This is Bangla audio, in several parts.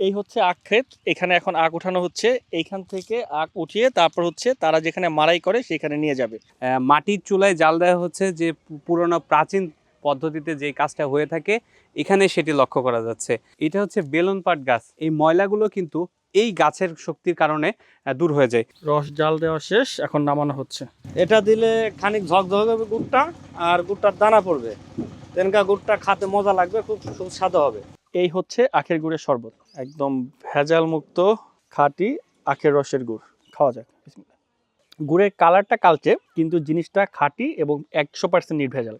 এই হচ্ছে আখ ক্ষেত এখানে এখন আখ উঠানো হচ্ছে। এইখান থেকে আখ উঠিয়ে তারপর হচ্ছে তারা যেখানে মারাই করে সেখানে নিয়ে যাবে। মাটির চুলায় জাল দেওয়া হচ্ছে যে পুরনো প্রাচীন পদ্ধতিতে যে কাজটা হয়ে থাকে এখানে সেটি লক্ষ্য করা যাচ্ছে। এটা হচ্ছে বেলুন পাট গাছ। এই ময়লাগুলো কিন্তু এই গাছের শক্তির কারণে দূর হয়ে যায়। রস জাল দেওয়া শেষ এখন নামানো হচ্ছে। এটা দিলে খানিক ঝকঝক হবে গুড়টা আর গুড়টার দানা পড়বে। তেনকা গুড়টা খাতে মজা লাগবে খুব সুস্বাদু হবে। এই হচ্ছে আখের গুড়ের শরবত। একদম ভেজাল মুক্ত খাঁটি আখের রসের গুড়। খাওয়া যাক। গুড়ের কালারটা কালচে, কিন্তু জিনিসটা খাঁটি এবং একশো পার্সেন্ট নির্ভেজাল।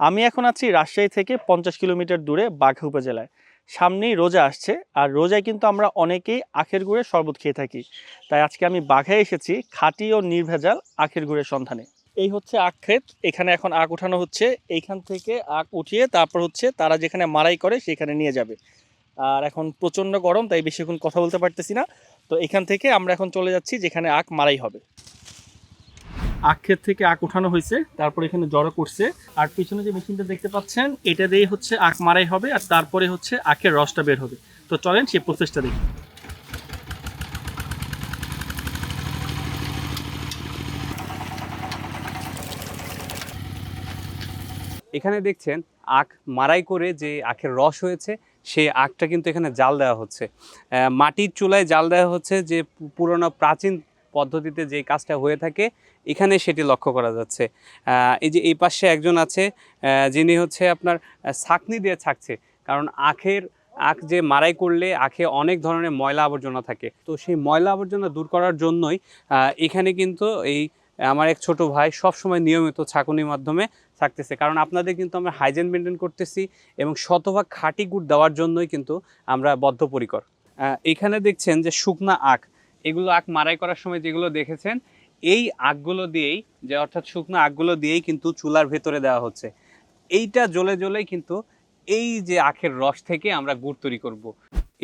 আমি এখন আছি রাজশাহী থেকে পঞ্চাশ কিলোমিটার দূরে বাঘা উপজেলায়। সামনেই রোজা আসছে, আর রোজায় কিন্তু আমরা অনেকেই আখের গুড়ের শরবত খেয়ে থাকি। তাই আজকে আমি বাঘায় এসেছি খাঁটি ও নির্ভেজাল আখের গুড়ের সন্ধানে। এই হচ্ছে আখ ক্ষেত, এখানে এখন আখ উঠানো হচ্ছে। এইখান থেকে আখ উঠিয়ে তারপর হচ্ছে তারা যেখানে মারাই করে সেখানে নিয়ে যাবে। আর এখন প্রচণ্ড গরম, তাই বেশিক্ষণ কথা বলতে পারতেছি না। তো এখান থেকে আমরা এখন চলে যাচ্ছি, যেখানে আখ মারাই হবে। আখ ক্ষেত থেকে আখ উঠানো হয়েছে, তারপর এখানে জড়ো করছে। আর পিছনে যে মেশিনটা দেখতে পাচ্ছেন, এটা দিয়ে হচ্ছে আখ মারাই হবে, আর তারপরে হচ্ছে আখের রসটা বের হবে। তো চলেন সেই প্রসেসটা দেখি। এখানে দেখছেন, আখ মারাই করে যে আখের রস হয়েছে সেই আখটা কিন্তু এখানে জাল দেওয়া হচ্ছে। মাটির চুলায় জাল দেওয়া হচ্ছে যে পুরনো প্রাচীন পদ্ধতিতে যে কাজটা হয়ে থাকে, এখানে সেটি লক্ষ্য করা যাচ্ছে। এই যে এই পাশে একজন আছে যিনি হচ্ছে আপনার ছাঁকনি দিয়ে ছাকছে। কারণ আখের, আখ যে মারাই করলে আখে অনেক ধরনের ময়লা আবর্জনা থাকে। তো সেই ময়লা আবর্জনা দূর করার জন্যই এখানে কিন্তু এই আমার এক ছোট ভাই সবসময় নিয়মিত ছাঁকুনির মাধ্যমে থাকতেছে কারণ আপনাদের কিন্তু আমরা হাইজেন মেনটেন করতেছি এবং শতভাগ খাঁটি গুড় দেওয়ার জন্যই কিন্তু আমরা বদ্ধপরিকর। এখানে দেখছেন যে শুকনা আখ, এগুলো আখ মারাই করার সময় যেগুলো দেখেছেন, এই আখগুলো দিয়েই যে অর্থাৎ শুকনো আখগুলো দিয়েই কিন্তু চুলার ভেতরে দেওয়া হচ্ছে। এইটা জ্বলে জ্বলেই কিন্তু এই যে আখের রস থেকে আমরা গুড় তৈরি করব।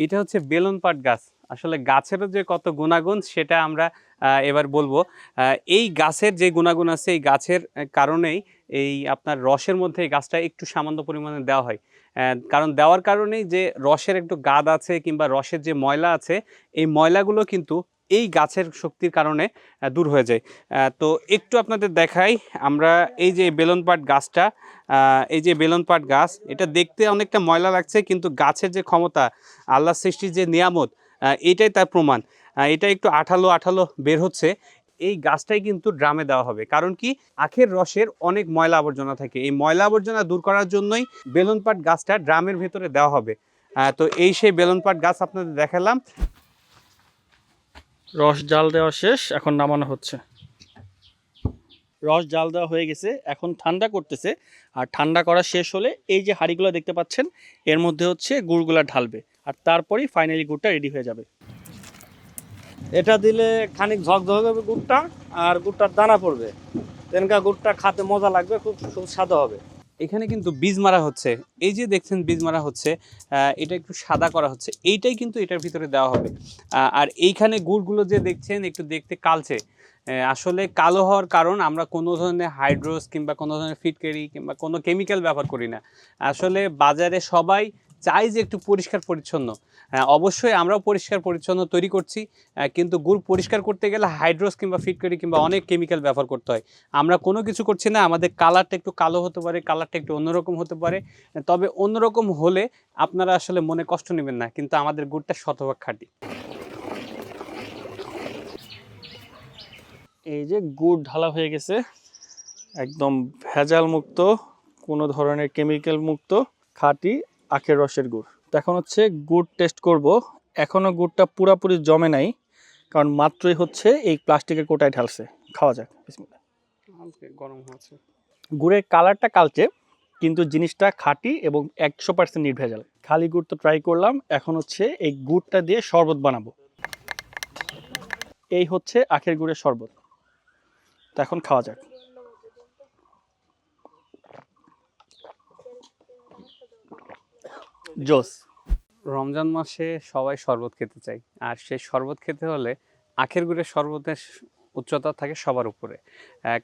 এটা হচ্ছে বেলুন পাট গাছ। আসলে গাছেরও যে কত গুণাগুণ, সেটা আমরা এবার বলব। এই গাছের যে গুণাগুণ আছে, এই গাছের কারণেই এই আপনার রসের মধ্যে এই গাছটা একটু সামান্য পরিমাণে দেওয়া হয়। কারণ দেওয়ার কারণেই যে রসের একটু গাদ আছে কিংবা রসের যে ময়লা আছে, এই ময়লাগুলো কিন্তু এই গাছের শক্তির কারণে দূর হয়ে যায়। তো একটু আপনাদের দেখাই, আমরা এই যে বেলুন পাট গাছটা এই যে বেলুন পাট গাছ, এটা দেখতে অনেকটা ময়লা লাগছে, কিন্তু গাছের যে ক্ষমতা, আল্লাহ সৃষ্টির যে নিয়ামত এটাই তার প্রমাণ। এটা একটু আঠালো আঠালো বের হচ্ছে। এই গাছটাই কিন্তু ড্রামে দেওয়া হবে। কারণ কি? আখের রসের অনেক ময়লা আবর্জনা থাকে। এই ময়লা আবর্জনা দূর করার জন্যই বেলুন পাট গাছটা ড্রামের ভেতরে দেওয়া হবে। তো এই সেই বেলুন পাট গাছ আপনাদের দেখালাম। রস জাল দেওয়া শেষ, এখন নামানো হচ্ছে। রস জাল দেওয়া হয়ে গেছে, এখন ঠান্ডা করতেছে। আর ঠান্ডা করা শেষ হলে এই যে হাঁড়িগুলো দেখতে পাচ্ছেন, এর মধ্যে হচ্ছে গুড়গুলা ঢালবে। আর তারপরেই ফাইনালি গুড়টা রেডি হয়ে যাবে। এটা দিলে খানিক ঝকঝক হবে গুড়টা আর গুড়টার দানা পড়বে। তেনকা গুড়টা খাতে মজা লাগবে খুব সুস্বাদু হবে। এখানে কিন্তু বীজ মারা হচ্ছে। এই যে দেখছেন বীজ মারা হচ্ছে আহ, এটা একটু সাদা করা হচ্ছে। এইটাই কিন্তু এটার ভিতরে দেওয়া হবে। আর এইখানে গুড়গুলো যে দেখছেন একটু দেখতে কালছে আসলে কালো হওয়ার কারণ আমরা কোনো ধরনের হাইড্রোস কিংবা কোনো ধরনের ফিটকেরি কিংবা কোনো কেমিক্যাল ব্যবহার করি না। আসলে বাজারে সবাই চাই যে একটু পরিষ্কার পরিচ্ছন্ন। হ্যাঁ, অবশ্যই আমরাও পরিষ্কার পরিচ্ছন্ন তৈরি করছি কিন্তু গুড় পরিষ্কার করতে গেলে হাইড্রোস কিংবা ফিটকেরি কিংবা অনেক কেমিক্যাল ব্যবহার করতে হয়। আমরা কোনো কিছু করছি না আমাদের কালারটা একটু কালো হতে পারে কালারটা একটু অন্যরকম হতে পারে। তবে অন্যরকম হলে আপনারা আসলে মনে কষ্ট নেবেন না কিন্তু আমাদের গুড়টা শতভাগ খাঁটি। এই যে গুড় ঢালা হয়ে গেছে একদম ভেজাল মুক্ত কোনো ধরনের কেমিক্যাল মুক্ত খাঁটি। আখের রসের গুড়। তো এখন হচ্ছে গুড় টেস্ট করব। এখনও গুড়টা পুরাপুরি জমে নাই কারণ মাত্রই হচ্ছে এই প্লাস্টিকের কোটায় ঢালছে। খাওয়া যাক। গরম হচ্ছে গুড়ের কালারটা কালচে কিন্তু জিনিসটা খাঁটি এবং একশো পার্সেন্ট নির্ভেজাল। খালি গুড় তো ট্রাই করলাম এখন হচ্ছে এই গুড়টা দিয়ে শরবত বানাবো। এই হচ্ছে আখের গুড়ের শরবত। তো এখন খাওয়া যাক। জোস। রমজান মাসে সবাই শরবত খেতে চাই আর সেই শরবত খেতে হলে আখের গুড়ের শরবতের উচ্চতা থাকে সবার উপরে।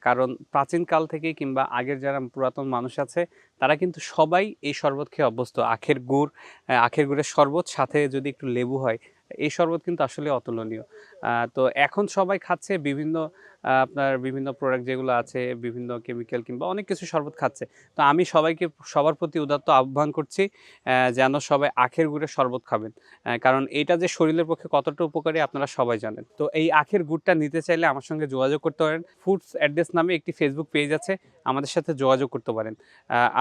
কারণ প্রাচীনকাল থেকে কিংবা আগের যারা পুরাতন মানুষ আছে, তারা কিন্তু সবাই এই শরবত খেয়ে অভ্যস্ত। আখের গুড় আখের গুড়ের শরবত, সাথে যদি একটু লেবু হয় এই শরবত কিন্তু আসলে অতুলনীয়। তো এখন সবাই খাচ্ছে বিভিন্ন আপনার বিভিন্ন প্রোডাক্ট যেগুলো আছে, বিভিন্ন কেমিক্যাল কিংবা অনেক কিছু শরবত খাচ্ছে। তো আমি সবাইকে, সবার প্রতি উদাত্ত আহ্বান করছি যেন সবাই আখের গুড়ের শরবত খাবেন। কারণ এটা যে শরীরের পক্ষে কতটা উপকারী আপনারা সবাই জানেন। তো এই আখের গুড়টা নিতে চাইলে আমার সঙ্গে যোগাযোগ করতে পারেন। ফুডস অ্যাড্রেস নামে একটি ফেসবুক পেজ আছে, আমাদের সাথে যোগাযোগ করতে পারেন।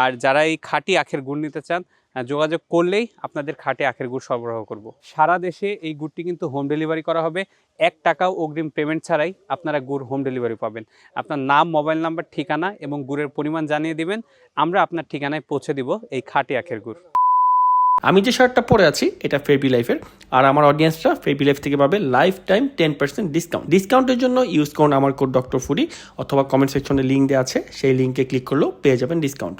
আর যারা এই খাঁটি আখের গুড় নিতে চান যোগাযোগ করলেই আপনাদের খাটে আখের গুড় সরবরাহ করব। সারা দেশে এই গুড়টি কিন্তু হোম ডেলিভারি করা হবে। এক টাকাও অগ্রিম পেমেন্ট ছাড়াই আপনারা গুড় হোম ডেলিভারি পাবেন। আপনার নাম মোবাইল নাম্বার ঠিকানা এবং গুড়ের পরিমাণ জানিয়ে দিবেন। আমরা আপনার ঠিকানায় পৌঁছে দিব এই খাটে আখের গুড়। আমি যে শার্টটা পরে আছি, এটা ফেবি লাইফের আর আমার অডিয়েন্সরা ফেবি লাইফ থেকে পাবে lifetime ten percent discount ডিসকাউন্টের জন্য ইউজ করুন আমার কোড ডক্টর ফুডি অথবা কমেন্ট সেকশনে লিঙ্ক দেওয়া আছে। সেই লিঙ্কে ক্লিক করলেও পেয়ে যাবেন ডিসকাউন্ট